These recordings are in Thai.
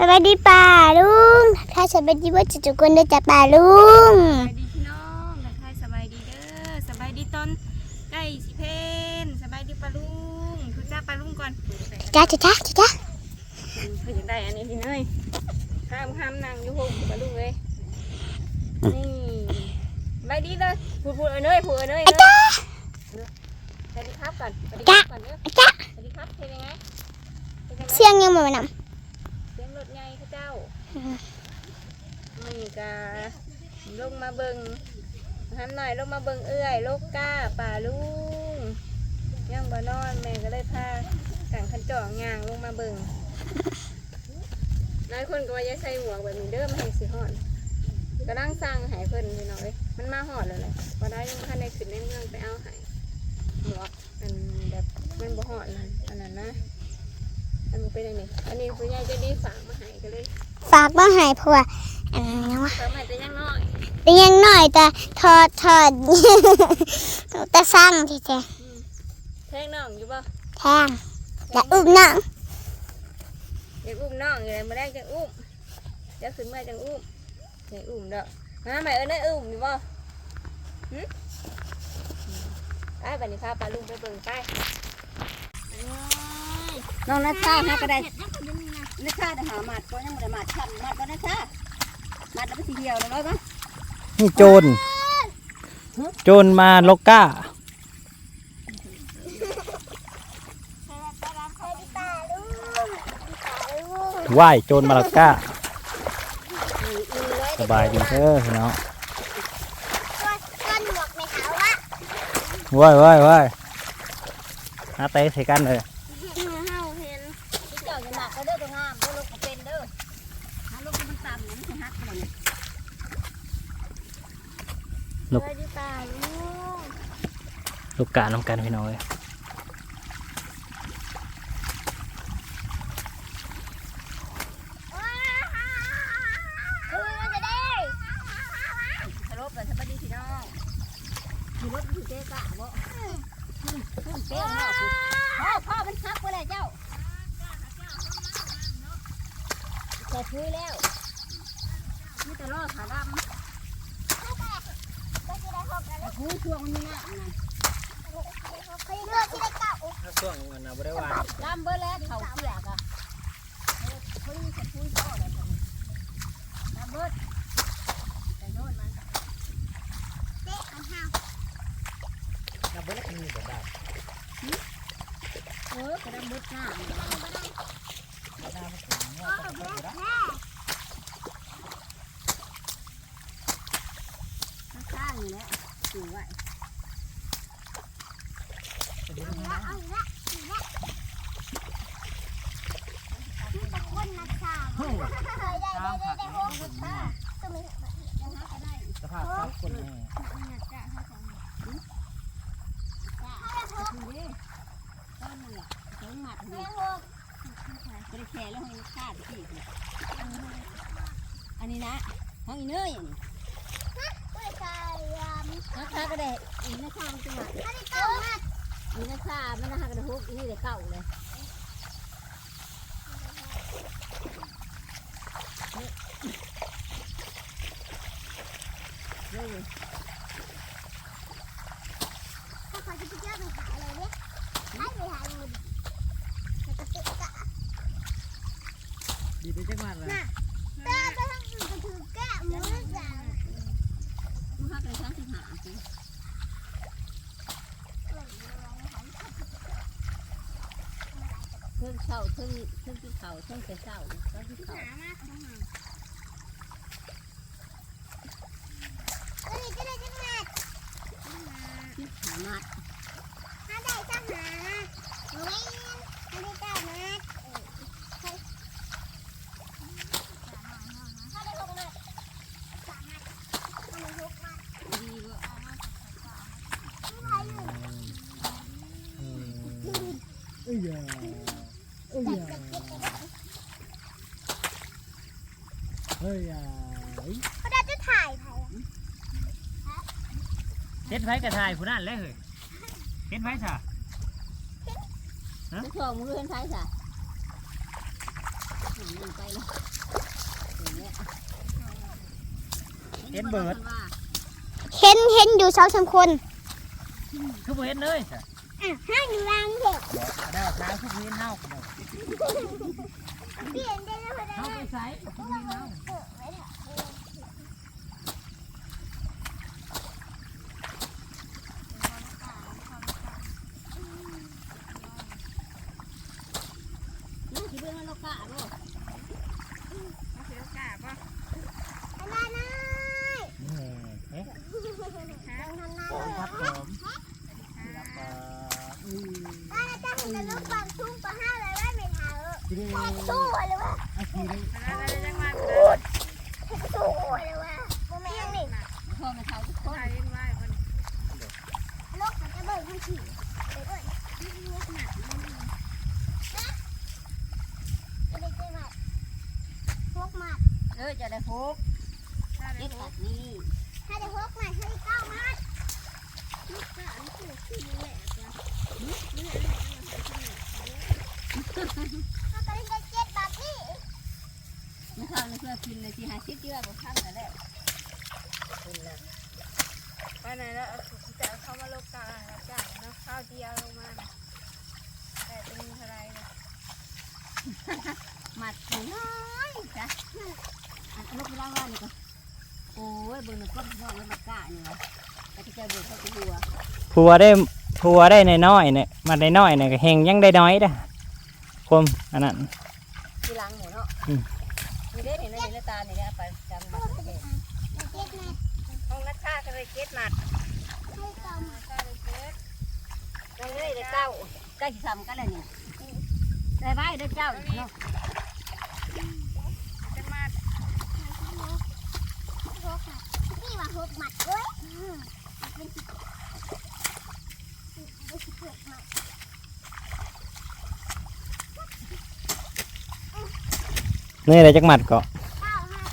สวัสดีป่าลุงถ้าสวัสดีว่าจะจุกคนเด้อจ้ะป่าลุงสบายดีพี่น้องทักทายสบายดีเด้อสบายดีตอนใกล้สิเพนสบายดีปลาลุงทุจ้าปลาลุงก่อนจ้าจ้าจ้าจ้าจ้าเพื่ออยากได้อันนี้พี่เนยห้ามห้ามนั่งอยู่หกปลาลุงเลยนี่สบายดีเลยพูดพูดเอ้ยเนยพูดเอ้ยเนยเนยสวัสดีครับก่อนสวัสดีครับก่อนเด้อจ้าสวัสดีครับเป็นยังไงเป็นยังไงเสียงยังไม่มานเสียงรถไงข้าเจ้านี่กาลงมาเบิงหันหน่อยลงมาเบิงเอื้อยโลกก้าป่าลุงยังบ่นอนแม่ก็เลยพาสั่งขันจ่องยางลงมาเบิงหลายคนก็ว่าจะใส่หมวแบบนี้เด้อมาให้สิหอนก็นั่งสั่งหายเพิ่นพี่น้องเอ้ยมันมาหอดแล้วแหละพอได้ยังพันในขึ้นในเมืองไปเอาหายหมวกอันแบบมันบ่หอดนั่นอันนั้นนะ อันนี้เป็นอันนี้อันนี้คุณยายจะดีฝากมาให้ก็เลยำฝากมาให้เพราะว่าอันนั้นยังวะฝากมาให้แต่ยังน้อยเป็นยังน้อยแต่ทอดทอดแต่สร้างที่แท้แทงน้องอยู่บ่แทงและอุ้มน้องอยากอุ้มน้องอยู่เลยมาแรกจังอุ้มเดี๋ยวขึ้นมาจังอุ้มอยากอุ้มเด้อมาใหม่เอ้ยได้อุ้มอยู่บ่หึไปบัดนี้พาปลาลุงไปเบิ่งไป น้องนัชชาหากระไดนัชชาจะหาหมัดก็ยังไม่ได้หมัดช้ำหมัดก็นัชชาหมัดแล้วไปทีเดียวเลยร้อยปะนี่โจร โจรมาลกก้า ไหว้โจรมาลกก้า สบายดีเด้อพี่น้องก้นหมวกไม่ขาววะไหว้ไหว้ไหว้หาเตะใส่กันเลย เฮาเห็น เจ้าจะหมักก็ เด้อตัวงามเด้อลูกก็เป็นเด้อหาลูกมันต่ำมันสิฮักมันสวัสดีป่าลุงลูกกาน้ำกันพี่น้องเลยเออมันจะได้สรุปเลยสบายดีพี่น้องมีรถอยู่เจ๊กะบ่ขึ้นเจ๊เนาะพ่อพ่อมันฮักไปเลยเจ้า แต่คุยแล้วนี่แต่รอดขาดำแต่คุยช่วงนี้นะนะเคยเลือกที่ได้เก่าช่วงวันน่ะบ่ได้ว่าดำเบอร์แล้วเขาเสียกะคุยแต่คุยพ่อเลยดำเบอร์แต่โน่นมันเจ๊ของเฮาบ่ได้มีบ่ได้เออกระดำเบอร์หน้าข้างนี่แหละถือไว้เอาอีกละอีกละมีแต่คนมาสามได้ได้ได้ได้หกสิบห้าต้องมีสภาพสามคนนี่ต้นนั่นแหละสองหมัดแม่นี่หก บริแคร์แล้วให้ฆ่าดที่อันนี้นะห้องอีเนยอันนี้ไม่ใช่ยามนักฆ่าก็ได้อีนักฆ่ามันจังหวะถ้าได้เก้ามาอีนักฆ่ามันนะฮะกระทุกอีนี่เด็กเก่าเลยนี่นี่ถ้าขอจะไปเจอไปหาอะไรเนี่ยให้ไปหาเงินจะไปติดกะ ดีไปจังหวัดละน่ะเดินไปทางอื่นก็ถือแก้มือสั่งมันฆ่ากันทั้งสิบห้าสิเพิ่งเช้าเพิ่งเพิ่งที่เขาเพิ่งแต่เช้าตอนที่เขาหามากเอ้ยจะได้จังหวัดที่หามาถ้า เฮ้ยเขาได้จะถ่ายถ่ายเฮ็ดไว้กระถ่ายคุณนั่นเลยเฮ้ยเฮ็ดไว้ซะผู้มือเฮ็ดไว้ซะเห็นเบิร์ดเห็นเห็นอยู่สองสามคนคือบ่เห็นเลยอะห้าอยู่ล่างเด็กได้ท้าคือเห็นเน่า เปลี่ยนได้แล้วพอได้เฮาไปใส่คือบ่เห็นเฮา ที่เบิ่งมันโลกะบ่มันสิโลกะบ่ ทำได้นะ นี่เอ๊ะ ทำได้ โอ้ เลย ครับผมรับปลาอืม ถ้าจะเห็นจะลุกความชุ่มก็ห้าเลยว่าไม่เท้า ทีนี้ สู้เลยว่าอาทีนี้แล้วได้จังหวัดสู้เลยว่าโมแม่เฒ่าทุกคนเห็นไว้เพิ่นลูกมันจะเบิกมันขี่ไปด้วยนี่เรียกหนักมันนะจะได้เจอหมัดพวกมัดเออจะได้พบเฮ็ดแบบนี้ถ้าได้พวกมัดให้เก้ามัดลูกก็อันนี้คือขี้แหลกนะ ข้าวในเพื่อกินเลยสิหาสิบเดือนบ่ทันแล้วแหละไปไหนแล้วเอาจะเอาเข้ามาโลกาแล้วจ้ะเนาะข้าวเดียวลงมาแต่เป็นเท่าไรเนี่ยหมัดถุงน้อยจ้ะอันลูกไปล้างว่านี่ก็โอ้ยเบิ่งมันก็นอกแล้วมันกะนี่วะแต่ที่เจะเบิ่งเขาก็หัว ผัวได้ผัวได้น้อยๆเนี่ยมาได้น้อยเนี่ยก็เฮงยังได้น้อยเด้อความอันนั้น ที่ล้างหมูเนาะ อืม นี่เด้เห็นไหมเห็นแล้วตานี่เด้อาไปจำมาเก็บห้องนักฆ่าก็เลยเก็บหมัดยังเลยเด้เก้าใกล้สิทำกันแล้วนี่ได้ไว้เด้เจ้าเนาะจะมาพวกหมัดนี่ว่าพวกหมัดเว้ยเป็นสิบเป็นสิบหกหมัด นี่อะไรจักหมัดเกาะ เก้าหมัด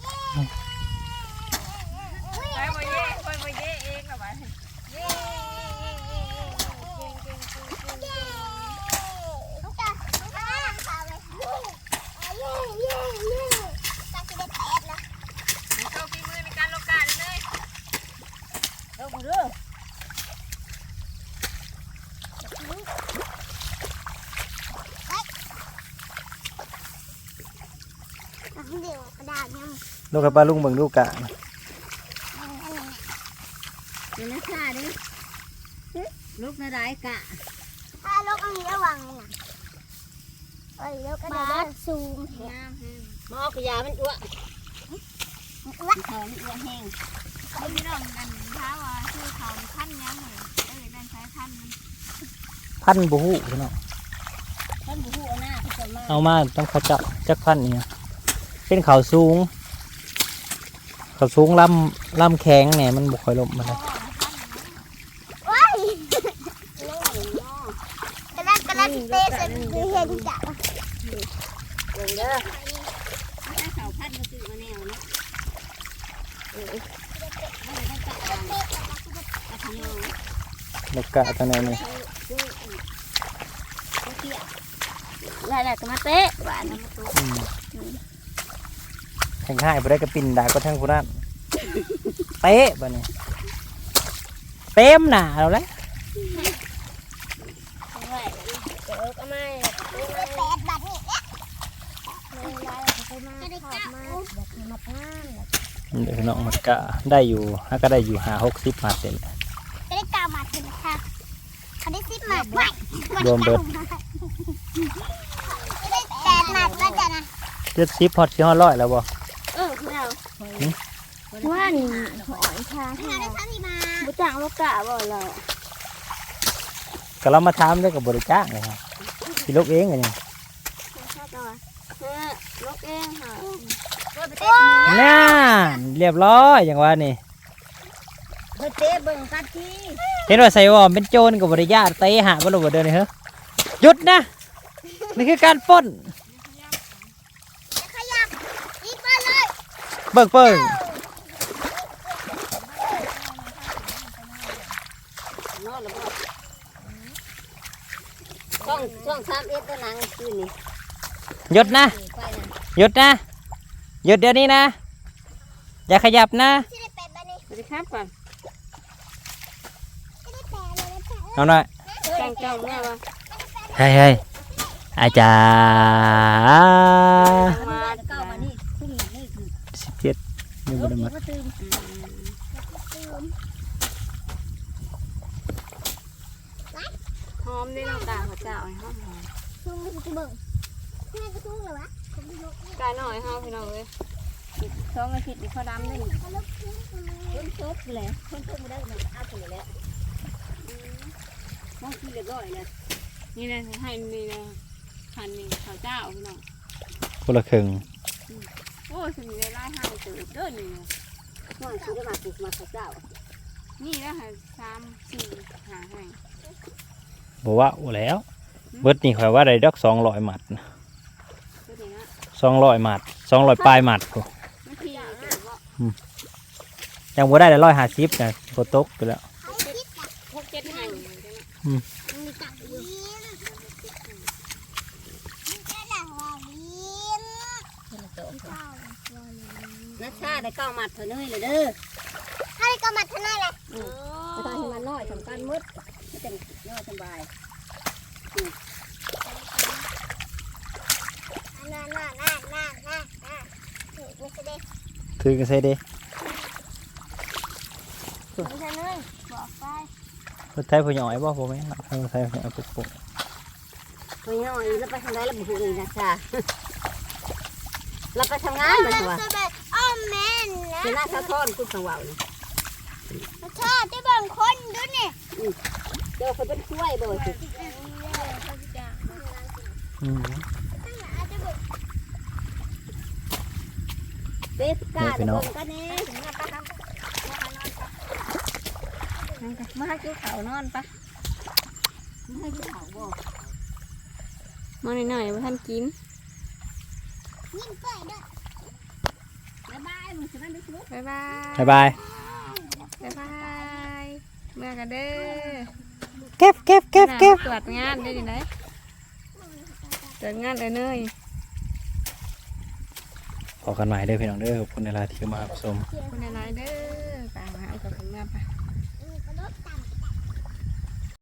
เย้อุ้ย ไปบ่เย่ไปบ่เย่เองเหรอวะเย่เก่งเก่งเก่งเก่ง เย้ลูกตาลูกตาพาไปเย้เย้เย้เย้ตาจะได้แปดแล้ว โชว์ฝีมือในการโลกาเลยเออบ่เด้อ เดี๋ยวกระดาษยัง ลู กกับปลาลุงเบิ่งลูกกะเดี๋ยวนะค่ะดิลูกนร้ายกะถ้าลูกอันนี้ระวังนะเอ้ยลูกกระดาษซูมงแห้งมอกยามันอ้ววัดทองอ้วแห้งไม่มีน้องกันท้าว่าชื่อเขาพันยังเลยเอ้ยนั่นใช้พันมันพันบุหูพี่น้องพันบุหูเอาหน้าเขาจะมเอามาต้องเขาจาะจักพันเนี่ยเป็นเขาสูง เขาสูงลำลำแข็งเนี่ยมันบุค่อยลมมาเลยว้ายกระดาษกระดาษเตะเสร็จคือเห็นจ้ะเดี๋ยวเด้อถ้าเขาพันมาซื้อมาแนวเนาะเออไม่ได้จับวางกระทำนองลูกกะตัวนี้นี่แล้วแหละก็มาเตะหวานมาตุ๊ อืมแข่งให้ไปได้กระปินดาก็ทั้งผู้นั้นเตะบ่เนี่ยเต็มหนาเราแล้วเออก็ไม่ได้แปดบาทนี่จะได้เก้าเดี๋ยวน้องมันกะได้อยู่ถ้าก็ได้อยู่หาหกสิบมาเต็มจะได้เก้าบาทเป็นค่ะเขาได้สิบมัดไว้รวมเบิดจะได้แปดมัดแล้วจ้ะนะเจ็ดสิบพอดสี่ห้าร้อยแล้วบ่ ว่านี่หอยค่ะเราได้สามสิบบาทบุจังลูกกะบ่เลยก็เรามาทำได้กับบริจ้างเลยครับพี่ลูกเองกันยังเออลูกเองค่ะน่าเรียบร้อยอย่างว่านี่เฮ้ยเตะเบิ่งกันทีเห็นว่าใส่วอมเป็นโจรกับบริญาตเตะหาบ่ลงบ่เดินเลยเฮ้ยหยุดนะ นี่คือการปล้น จะขยับอีกมาเลย เบิกเปิงนอนแล้วบ่ช่องช่องสามเอ็ดตัวหนังคืนนี่หยุดนะ ไปนะหยุดนะ หยุดเดี๋ยวนี้นะ อย่าขยับนะที่ได้แปดบาทนี่สวัสดีครับก่อนที่ได้แปดเลยนะแปดเอาหน่อยแจ้งเจ้าเมื่อวะเฮ้ยเฮ้ยอาจารย์ มา เก้ามานี่พรุ่งนี้นี่คือ สิบเจ็ดยังไม่ได้มาก็ตื่นหอมด้วยน้ำตาลหัวเจ้าไอ้หอมหอมทุ่งไม่ถูกเบิ่งแม่ก็ทุ่งเหรอวะผมไม่รู้กายหน่อยห้าพี่น้องเลยสองอาทิตย์นี่เขาดำได้นี่เขาลูกทุ่งทำไมคนโต๊ะเลยคนโต๊ะมาได้มันเอาไปแล้วมองที่เรียบร้อยเลยนี่นะให้นี่นะพันนี่ข้าวเจ้าพี่น้องคนละครึ่ง โอ้ถึงได้ไล่ห้าเติบเด้อนี่นะมองที่ได้มาปลูกมาข้าวเจ้า นี่แล้วค่ะสามสี่หาให้บอกว่าโอ้แล้ว เบิดนี่ข่อยว่าได้ดอกสองร้อยหมัดก็ดีนะสองร้อยหมัดสองร้อยปลายหมัดกูไม่ทีเกิดว่ายังบ่ได้เลยร้อยห้าสิบนะโคตกไปแล้วเขาคิดอะพวกเจ็ดให้เลยนะ มันมีตักยินมันจะหลังว่ายิน คนละโต๊ะ เจ้า นัชชาได้เก้ามัดเถอะเนยเลยเด้อให้ก็มาทนายแหละแล้วก็ให้มันน้อยสำคัญมืดไม่เป็นน้อยสบายน่าน่าน่าน่าน่าน่าไม่ใช่เด็กถือกันใส่เด้ไม่ใช่เลยบอกไปคนไทยผู้ใหญ่บ่ผมไหมคนไทยผู้ใหญ่ปุ๊บปุ๊บไปน้อยแล้วไปทำไรแล้วบุกเลยนัชชาเราไปทำงานเหมือนตัวจะ แบบอ้อมแม่นนะเป็นหน้าสะท้อนคุณสังวาวนี่ชอบที่บางคนดูนี่เดี๋ยวเขาเป็นกล้วยบ่อยสิอืมเบสก้าตะบนกันแน่มาให้กินข้าวนอนปะไม่ให้ที่เขาบ่มาหน่อยๆมาท่านกินยิ้มเปื่อยด้วย บ๊ายบายมึงจะนั่นดูสิบ๊ายบาย บ๊ายบาย บ๊ายบาย เมื่อกันเด้อเก็บเก็บเก็บเก็บตรวจงานได้ดีไหมตรวจงานเลยเนยพอกันใหม่เด้อพี่น้องเด้อขอบคุณในไลน์ที่มารับชมคุณนายเด้อไปมาเอากับคุณแม่ไป